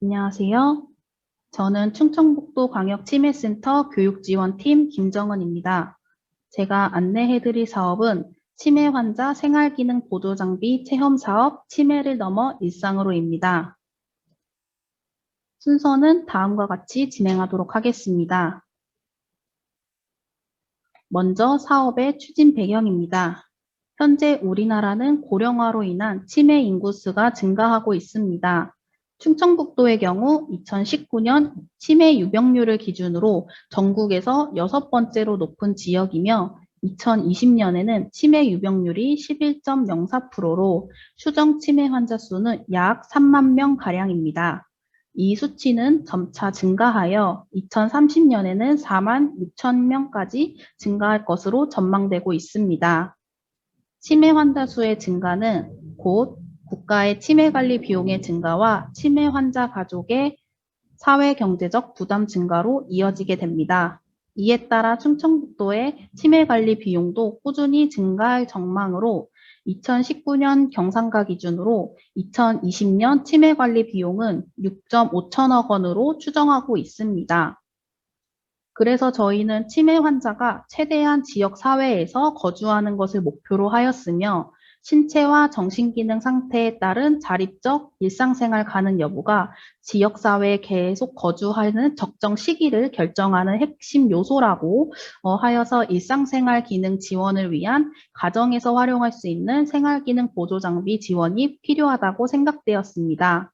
안녕하세요. 저는 충청북도 광역치매센터 교육지원팀 김정은입니다. 제가 안내해드릴 사업은 치매 환자 생활기능 보조장비 체험 사업 치매를 넘어 일상으로입니다. 순서는 다음과 같이 진행하도록 하겠습니다. 먼저 사업의 추진 배경입니다. 현재 우리나라는 고령화로 인한 치매 인구수가 증가하고 있습니다. 충청북도의 경우 2019년 치매 유병률을 기준으로 전국에서 여섯 번째로 높은 지역이며 2020년에는 치매 유병률이 11.04%로 추정 치매 환자 수는 약 3만 명 가량입니다. 이 수치는 점차 증가하여 2030년에는 4만 6천 명까지 증가할 것으로 전망되고 있습니다. 치매 환자 수의 증가는 곧 국가의 치매 관리 비용의 증가와 치매 환자 가족의 사회 경제적 부담 증가로 이어지게 됩니다. 이에 따라 충청북도의 치매 관리 비용도 꾸준히 증가할 전망으로 2019년 경상가 기준으로 2020년 치매 관리 비용은 6.5천억 원으로 추정하고 있습니다. 그래서 저희는 치매 환자가 최대한 지역 사회에서 거주하는 것을 목표로 하였으며 신체와 정신기능 상태에 따른 자립적 일상생활 가능 여부가 지역사회에 계속 거주하는 적정 시기를 결정하는 핵심 요소라고 어, 하여서 일상생활 기능 지원을 위한 가정에서 활용할 수 있는 생활기능 보조장비 지원이 필요하다고 생각되었습니다.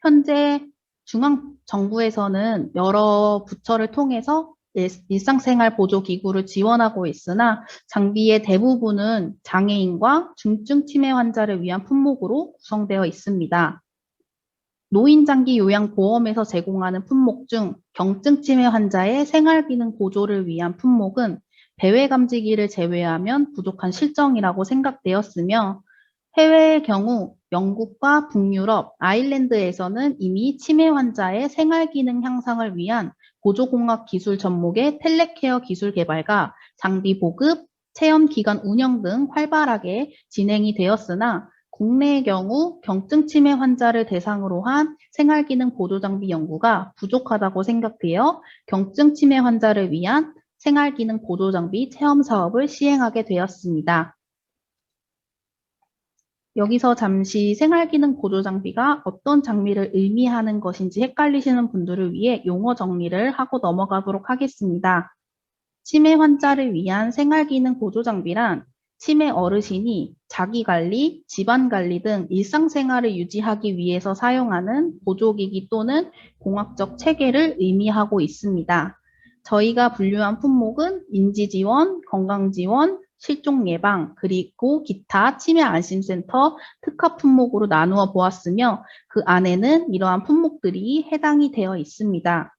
현재 중앙 정부에서는 여러 부처를 통해서 일상생활 보조 기구를 지원하고 있으나 장비의 대부분은 장애인과 중증 치매 환자를 위한 품목으로 구성되어 있습니다. 노인장기 요양보험에서 제공하는 품목 중 경증 치매 환자의 생활기능 보조를 위한 품목은 배외 감지기를 제외하면 부족한 실정이라고 생각되었으며 해외의 경우 영국과 북유럽, 아일랜드에서는 이미 치매 환자의 생활기능 향상을 위한 보조공학 기술 접목의 텔레케어 기술 개발과 장비 보급, 체험 기관 운영 등 활발하게 진행이 되었으나 국내의 경우 경증 치매 환자를 대상으로 한 생활기능 보조장비 연구가 부족하다고 생각되어 경증 치매 환자를 위한 생활기능 보조장비 체험 사업을 시행하게 되었습니다. 여기서 잠시 생활기능 보조 장비가 어떤 장비를 의미하는 것인지 헷갈리시는 분들을 위해 용어 정리를 하고 넘어가도록 하겠습니다. 치매 환자를 위한 생활기능 보조 장비란 치매 어르신이 자기관리, 집안관리 등 일상생활을 유지하기 위해서 사용하는 보조기기 또는 공학적 체계를 의미하고 있습니다. 저희가 분류한 품목은 인지지원, 건강지원, 실종 예방, 그리고 기타 치매 안심센터 특화 품목으로 나누어 보았으며 그 안에는 이러한 품목들이 해당이 되어 있습니다.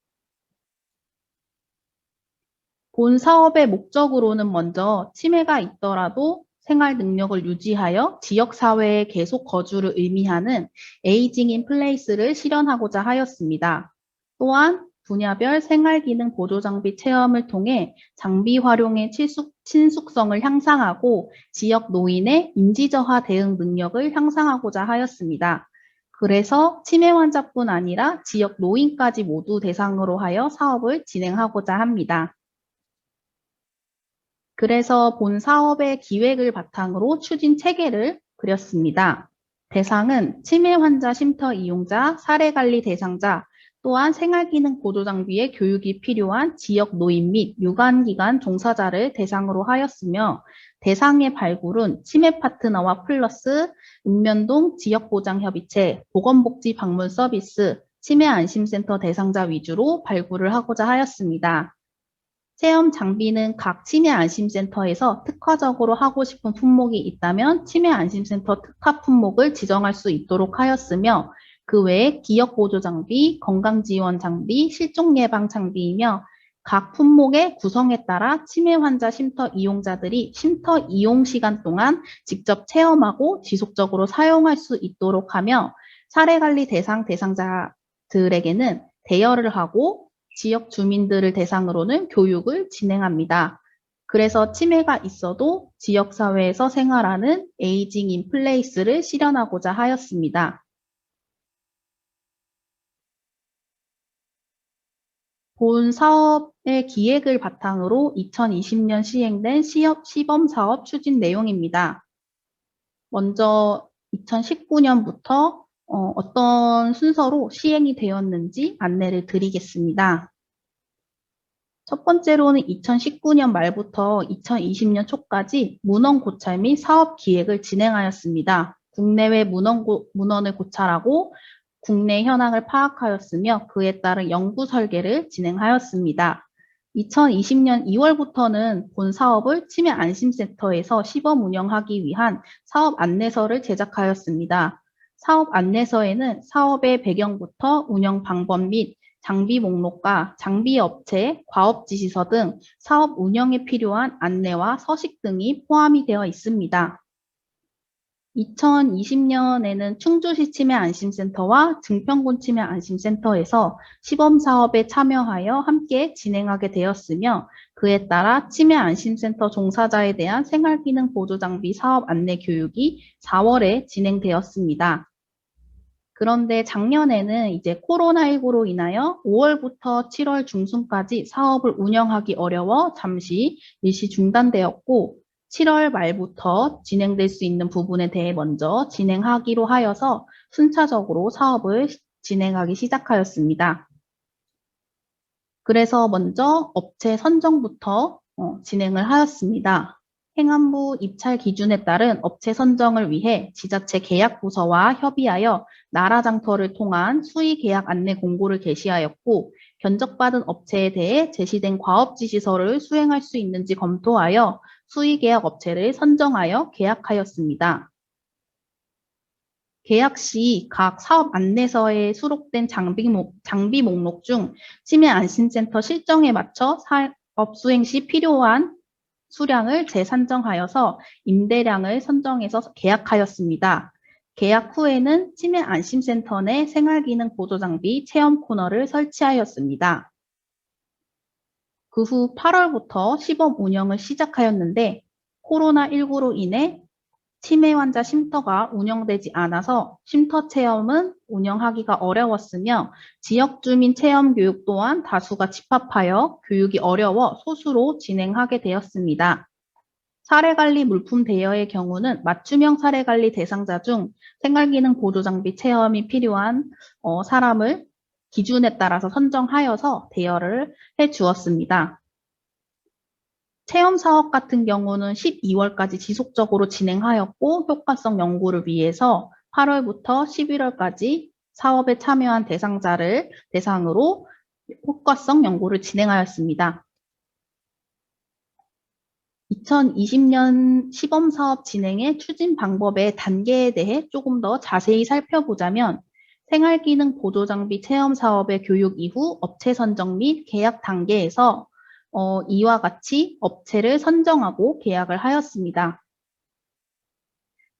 본 사업의 목적으로는 먼저 치매가 있더라도 생활 능력을 유지하여 지역 사회에 계속 거주를 의미하는 에이징 인 플레이스를 실현하고자 하였습니다. 또한 분야별 생활기능 보조장비 체험을 통해 장비 활용의 친숙, 친숙성을 향상하고 지역 노인의 인지저하 대응 능력을 향상하고자 하였습니다. 그래서 치매 환자뿐 아니라 지역 노인까지 모두 대상으로 하여 사업을 진행하고자 합니다. 그래서 본 사업의 기획을 바탕으로 추진 체계를 그렸습니다. 대상은 치매 환자 쉼터 이용자, 사례관리 대상자, 또한 생활기능 보조 장비의 교육이 필요한 지역 노인 및 유관기관 종사자를 대상으로 하였으며 대상의 발굴은 치매 파트너와 플러스, 읍면동 지역보장협의체, 보건복지 방문 서비스, 치매 안심센터 대상자 위주로 발굴을 하고자 하였습니다. 체험 장비는 각 치매 안심센터에서 특화적으로 하고 싶은 품목이 있다면 치매 안심센터 특화 품목을 지정할 수 있도록 하였으며 그 외에 기업 보조 장비, 건강 지원 장비, 실종 예방 장비이며 각 품목의 구성에 따라 치매 환자 쉼터 이용자들이 쉼터 이용 시간 동안 직접 체험하고 지속적으로 사용할 수 있도록 하며 사례관리 대상 대상자들에게는 대여를 하고 지역 주민들을 대상으로는 교육을 진행합니다. 그래서 치매가 있어도 지역사회에서 생활하는 에이징 인 플레이스를 실현하고자 하였습니다. 본 사업의 기획을 바탕으로 2020년 시행된 시업, 시범 사업 추진 내용입니다. 먼저 2019년부터 어, 떤 순서로 시행이 되었는지 안내를 드리겠습니다. 첫 번째로는 2019년 말부터 2020년 초까지 문헌 고찰 및 사업 기획을 진행하였습니다. 국내외 문헌 고, 문헌을 고찰하고 국내 현황을 파악하였으며 그에 따른 연구 설계를 진행하였습니다. 2020년 2월부터는 본 사업을 치매 안심센터에서 시범 운영하기 위한 사업 안내서를 제작하였습니다. 사업 안내서에는 사업의 배경부터 운영 방법 및 장비 목록과 장비 업체, 과업 지시서 등 사업 운영에 필요한 안내와 서식 등이 포함이 되어 있습니다. 2020년에는 충주시 치매 안심센터와 증평군 치매 안심센터에서 시범 사업에 참여하여 함께 진행하게 되었으며 그에 따라 치매 안심센터 종사자에 대한 생활기능 보조장비 사업 안내 교육이 4월에 진행되었습니다. 그런데 작년에는 이제 코로나19로 인하여 5월부터 7월 중순까지 사업을 운영하기 어려워 잠시 일시 중단되었고 7월 말부터 진행될 수 있는 부분에 대해 먼저 진행하기로 하여서 순차적으로 사업을 진행하기 시작하였습니다. 그래서 먼저 업체 선정부터 어, 진행을 하였습니다. 행안부 입찰 기준에 따른 업체 선정을 위해 지자체 계약 부서와 협의하여 나라장터를 통한 수의 계약 안내 공고를 게시하였고 견적받은 업체에 대해 제시된 과업 지시서를 수행할 수 있는지 검토하여 수의 계약 업체를 선정하여 계약하였습니다. 계약 시 각 사업 안내서에 수록된 장비, 목, 장비 목록 중 치매 안심센터 실정에 맞춰 사업 수행 시 필요한 수량을 재산정하여서 임대량을 선정해서 계약하였습니다. 계약 후에는 치매 안심센터 내 생활기능 보조장비 체험 코너를 설치하였습니다. 그 후 8월부터 시범 운영을 시작하였는데 코로나19로 인해 치매 환자 쉼터가 운영되지 않아서 쉼터 체험은 운영하기가 어려웠으며 지역 주민 체험 교육 또한 다수가 집합하여 교육이 어려워 소수로 진행하게 되었습니다. 사례관리 물품 대여의 경우는 맞춤형 사례관리 대상자 중 생활기능 보조 장비 체험이 필요한 어, 사람을 기준에 따라서 선정하여서 대여를 해 주었습니다. 체험 사업 같은 경우는 12월까지 지속적으로 진행하였고 효과성 연구를 위해서 8월부터 11월까지 사업에 참여한 대상자를 대상으로 효과성 연구를 진행하였습니다. 2020년 시범 사업 진행의 추진 방법의 단계에 대해 조금 더 자세히 살펴보자면 생활기능 보조장비 체험 사업의 교육 이후 업체 선정 및 계약 단계에서 어, 이와 같이 업체를 선정하고 계약을 하였습니다.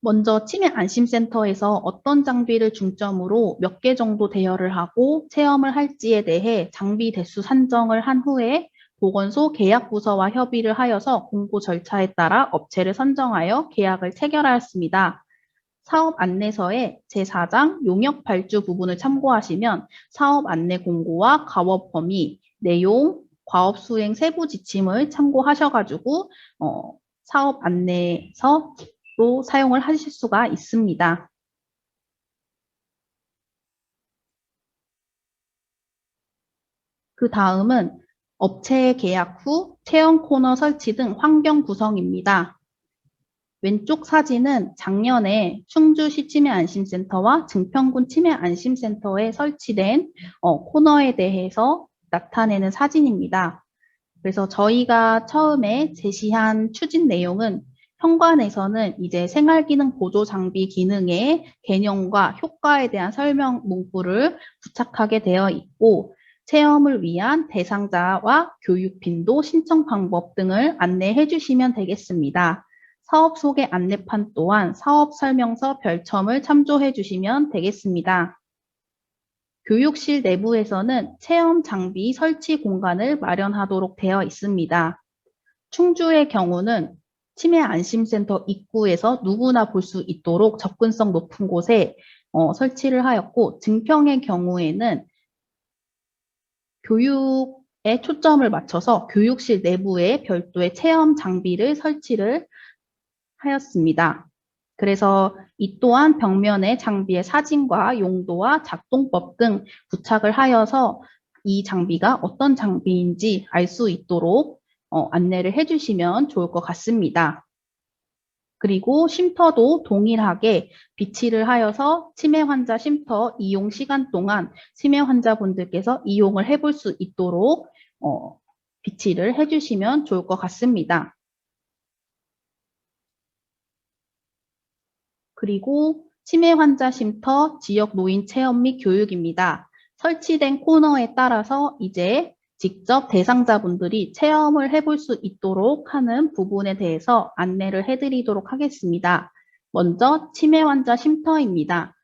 먼저 치매 안심센터에서 어떤 장비를 중점으로 몇 개 정도 대여를 하고 체험을 할지에 대해 장비 대수 산정을 한 후에 보건소 계약부서와 협의를 하여서 공고 절차에 따라 업체를 선정하여 계약을 체결하였습니다. 사업 안내서의 제4장 용역 발주 부분을 참고하시면 사업 안내 공고와 가업 범위, 내용, 과업 수행 세부 지침을 참고하셔가지고 어, 사업 안내서 로 사용을 하실 수가 있습니다. 그 다음은 업체 계약 후 체험 코너 설치 등 환경 구성입니다. 왼쪽 사진은 작년에 충주시 치매 안심센터와 증평군 치매 안심센터에 설치된 어, 코너에 대해서 나타내는 사진입니다. 그래서 저희가 처음에 제시한 추진 내용은 현관에서는 이제 생활기능 보조 장비 기능의 개념과 효과에 대한 설명 문구를 부착하게 되어 있고 체험을 위한 대상자와 교육 빈도, 신청 방법 등을 안내해 주시면 되겠습니다. 사업 소개 안내판 또한 사업 설명서 별첨을 참조해 주시면 되겠습니다. 교육실 내부에서는 체험 장비 설치 공간을 마련하도록 되어 있습니다. 충주의 경우는 치매 안심센터 입구에서 누구나 볼 수 있도록 접근성 높은 곳에 어, 설치를 하였고 증평의 경우에는 교육 초점을 맞춰서 교육실 내부에 별도의 체험 장비를 설치를 하였습니다. 그래서 이 또한 벽면에 장비의 사진과 용도와 작동법 등 부착을 하여서 이 장비가 어떤 장비인지 알 수 있도록 어, 안내를 해주시면 좋을 것 같습니다. 그리고 쉼터도 동일하게 비치를 하여서 치매 환자 쉼터 이용 시간 동안 치매 환자분들께서 이용을 해볼 수 있도록 어, 비치를 해주시면 좋을 것 같습니다. 그리고 치매 환자 쉼터 지역 노인 체험 및 교육입니다. 설치된 코너에 따라서 이제 직접 대상자분들이 체험을 해볼 수 있도록 하는 부분에 대해서 안내를 해드리도록 하겠습니다. 먼저 치매 환자 쉼터입니다.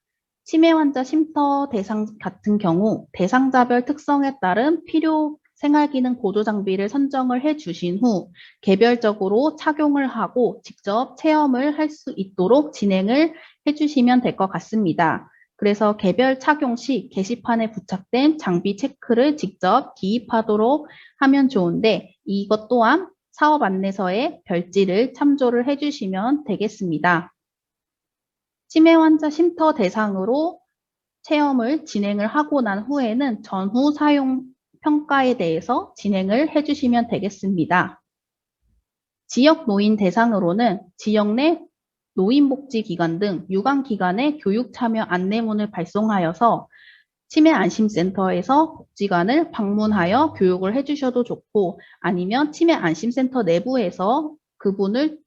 치매 환자 쉼터 대상 같은 경우 대상자별 특성에 따른 필요 생활기능 보조 장비를 선정을 해 주신 후 개별적으로 착용을 하고 직접 체험을 할 수 있도록 진행을 해 주시면 될 것 같습니다. 그래서 개별 착용 시 게시판에 부착된 장비 체크를 직접 기입하도록 하면 좋은데 이것 또한 사업 안내서에 별지를 참조를 해주시면 되겠습니다. 치매 환자 쉼터 대상으로 체험을 진행을 하고 난 후에는 전후 사용 평가에 대해서 진행을 해주시면 되겠습니다. 지역 노인 대상으로는 지역 내 노인복지기관 등 유관기관의 교육 참여 안내문을 발송하여서 치매 안심센터에서 복지관을 방문하여 교육을 해주셔도 좋고 아니면 치매 안심센터 내부에서 그분을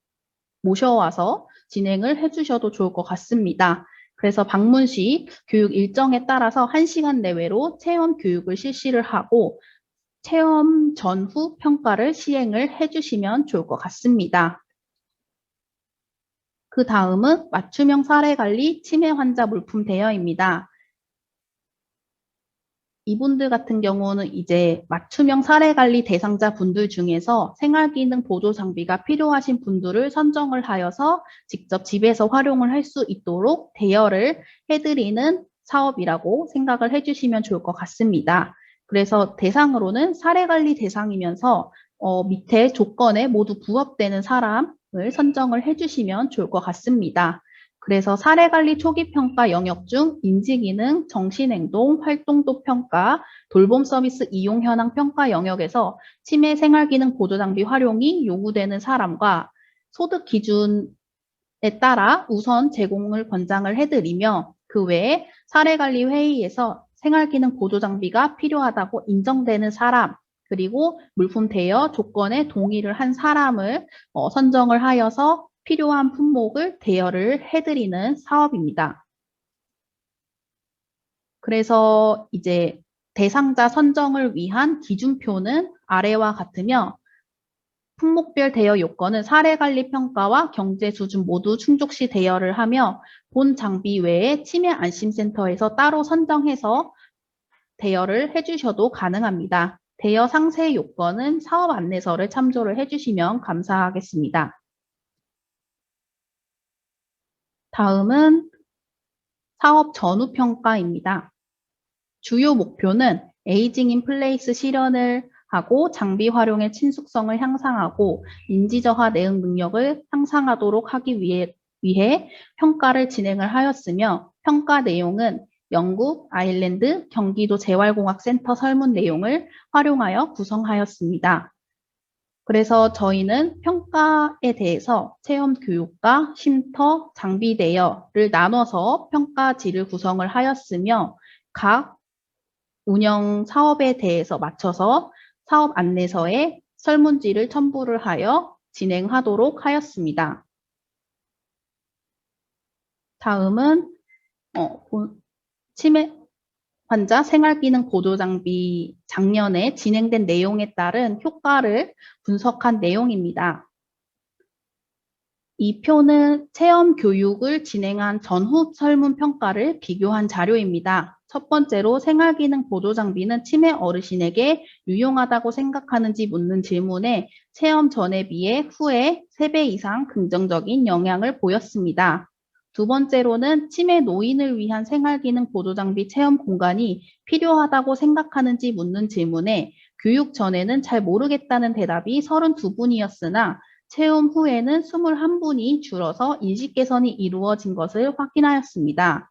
모셔와서 진행을 해주셔도 좋을 것 같습니다. 그래서 방문 시 교육 일정에 따라서 1시간 내외로 체험 교육을 실시를 하고 체험 전후 평가를 시행을 해주시면 좋을 것 같습니다. 그 다음은 맞춤형 사례 관리 치매 환자 물품 대여입니다. 이분들 같은 경우는 이제 맞춤형 사례관리 대상자 분들 중에서 생활기능 보조 장비가 필요하신 분들을 선정을 하여서 직접 집에서 활용을 할 수 있도록 대여를 해드리는 사업이라고 생각을 해주시면 좋을 것 같습니다. 그래서 대상으로는 사례관리 대상이면서 어, 밑에 조건에 모두 부합되는 사람, 을 선정을 해주시면 좋을 것 같습니다. 그래서 사례관리 초기 평가 영역 중 인지기능, 정신행동, 활동도 평가, 돌봄 서비스 이용 현황 평가 영역에서 치매 생활기능 보조장비 활용이 요구되는 사람과 소득 기준에 따라 우선 제공을 권장을 해드리며 그 외에 사례관리 회의에서 생활기능 보조장비가 필요하다고 인정되는 사람 그리고 물품 대여 조건에 동의를 한 사람을 어, 선정을 하여서 필요한 품목을 대여를 해드리는 사업입니다. 그래서 이제 대상자 선정을 위한 기준표는 아래와 같으며 품목별 대여 요건은 사례관리 평가와 경제 수준 모두 충족 시 대여를 하며 본 장비 외에 치매 안심센터에서 따로 선정해서 대여를 해주셔도 가능합니다. 대여 상세 요건은 사업 안내서를 참조를 해주시면 감사하겠습니다. 다음은 사업 전후 평가입니다. 주요 목표는 에이징 인 플레이스 실현을 하고 장비 활용의 친숙성을 향상하고 인지저하 내응 능력을 향상하도록 하기 위해, 위해 평가를 진행을 하였으며 평가 내용은 영국, 아일랜드, 경기도 재활공학센터 설문 내용을 활용하여 구성하였습니다. 그래서 저희는 평가에 대해서 체험 교육과 쉼터, 장비 대여를 나눠서 평가지를 구성을 하였으며 각 운영 사업에 대해서 맞춰서 사업 안내서에 설문지를 첨부를 하여 진행하도록 하였습니다. 다음은 어, 치매 환자 생활기능 보조장비 작년에 진행된 내용에 따른 효과를 분석한 내용입니다. 이 표는 체험 교육을 진행한 전후 설문 평가를 비교한 자료입니다. 첫 번째로 생활기능 보조장비는 치매 어르신에게 유용하다고 생각하는지 묻는 질문에 체험 전에 비해 후에 3배 이상 긍정적인 영향을 보였습니다. 두 번째로는 치매 노인을 위한 생활기능 보조장비 체험 공간이 필요하다고 생각하는지 묻는 질문에 교육 전에는 잘 모르겠다는 대답이 32분이었으나 체험 후에는 21분이 줄어서 인식 개선이 이루어진 것을 확인하였습니다.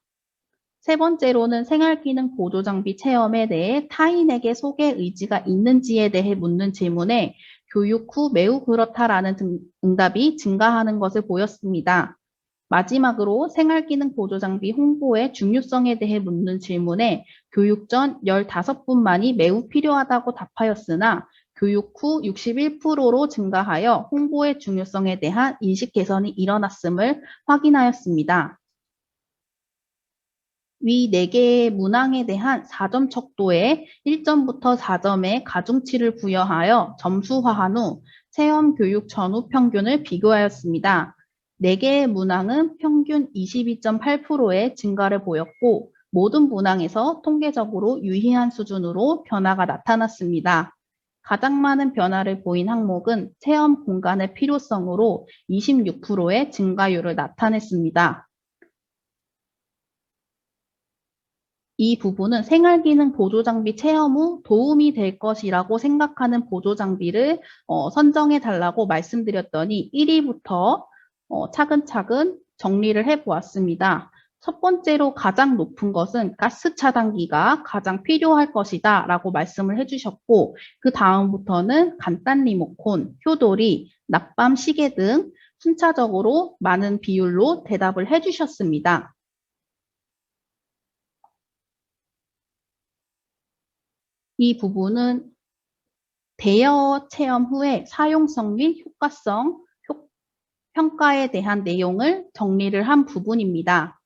세 번째로는 생활기능 보조장비 체험에 대해 타인에게 소개 의지가 있는지에 대해 묻는 질문에 교육 후 매우 그렇다라는 등- 응답이 증가하는 것을 보였습니다. 마지막으로 생활기능 보조장비 홍보의 중요성에 대해 묻는 질문에 교육 전 15분만이 매우 필요하다고 답하였으나 교육 후 61%로 증가하여 홍보의 중요성에 대한 인식 개선이 일어났음을 확인하였습니다. 위 4개의 문항에 대한 4점 척도에 1점부터 4점의 가중치를 부여하여 점수화한 후 체험 교육 전후 평균을 비교하였습니다. 4개의 문항은 평균 22.8%의 증가를 보였고 모든 문항에서 통계적으로 유의한 수준으로 변화가 나타났습니다. 가장 많은 변화를 보인 항목은 체험 공간의 필요성으로 26%의 증가율을 나타냈습니다. 이 부분은 생활기능 보조장비 체험 후 도움이 될 것이라고 생각하는 보조장비를 어, 선정해 달라고 말씀드렸더니 1위부터 어, 차근차근 정리를 해 보았습니다. 첫 번째로 가장 높은 것은 가스 차단기가 가장 필요할 것이다 라고 말씀을 해주셨고 그 다음부터는 간단 리모콘, 효도리, 낮밤 시계 등 순차적으로 많은 비율로 대답을 해주셨습니다. 이 부분은 대여 체험 후에 사용성 및 효과성 효- 평가에 대한 내용을 정리를 한 부분입니다.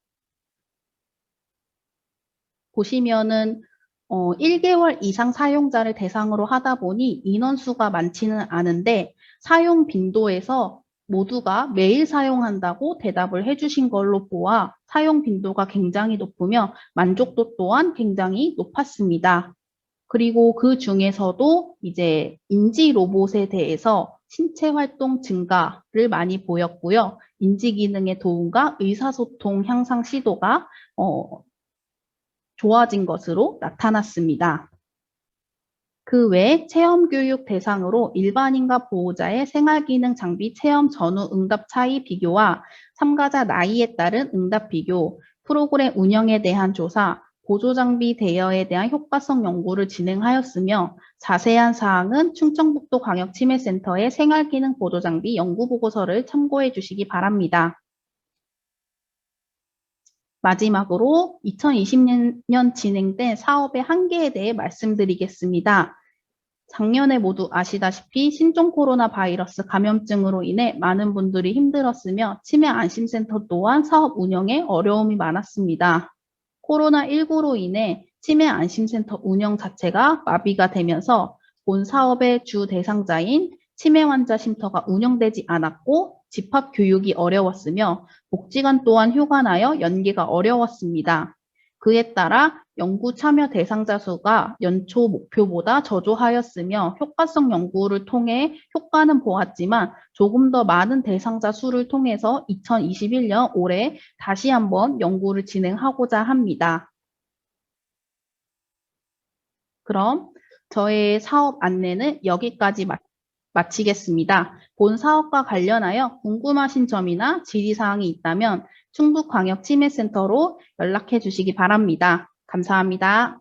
보시면은 어, 1개월 이상 사용자를 대상으로 하다 보니 인원수가 많지는 않은데 사용 빈도에서 모두가 매일 사용한다고 대답을 해주신 걸로 보아 사용 빈도가 굉장히 높으며 만족도 또한 굉장히 높았습니다. 그리고 그 중에서도 이제 인지 로봇에 대해서 신체 활동 증가를 많이 보였고요. 인지 기능의 도움과 의사소통 향상 시도가 어, 좋아진 것으로 나타났습니다. 그 외 체험 교육 대상으로 일반인과 보호자의 생활기능 장비 체험 전후 응답 차이 비교와 참가자 나이에 따른 응답 비교, 프로그램 운영에 대한 조사, 보조장비 대여에 대한 효과성 연구를 진행하였으며 자세한 사항은 충청북도 광역치매센터의 생활기능 보조장비 연구보고서를 참고해 주시기 바랍니다. 마지막으로 2020년 진행된 사업의 한계에 대해 말씀드리겠습니다. 작년에 모두 아시다시피 신종 코로나 바이러스 감염증으로 인해 많은 분들이 힘들었으며 치매 안심센터 또한 사업 운영에 어려움이 많았습니다. 코로나19로 인해 치매 안심센터 운영 자체가 마비가 되면서 본 사업의 주 대상자인 치매 환자 쉼터가 운영되지 않았고 집합 교육이 어려웠으며 복지관 또한 휴관하여 연계가 어려웠습니다. 그에 따라 연구 참여 대상자 수가 연초 목표보다 저조하였으며 효과성 연구를 통해 효과는 보았지만 조금 더 많은 대상자 수를 통해서 2021년 올해 다시 한번 연구를 진행하고자 합니다. 그럼 저의 사업 안내는 여기까지 마, 마치겠습니다. 본 사업과 관련하여 궁금하신 점이나 질의사항이 있다면 충북광역치매센터로 연락해 주시기 바랍니다. 감사합니다.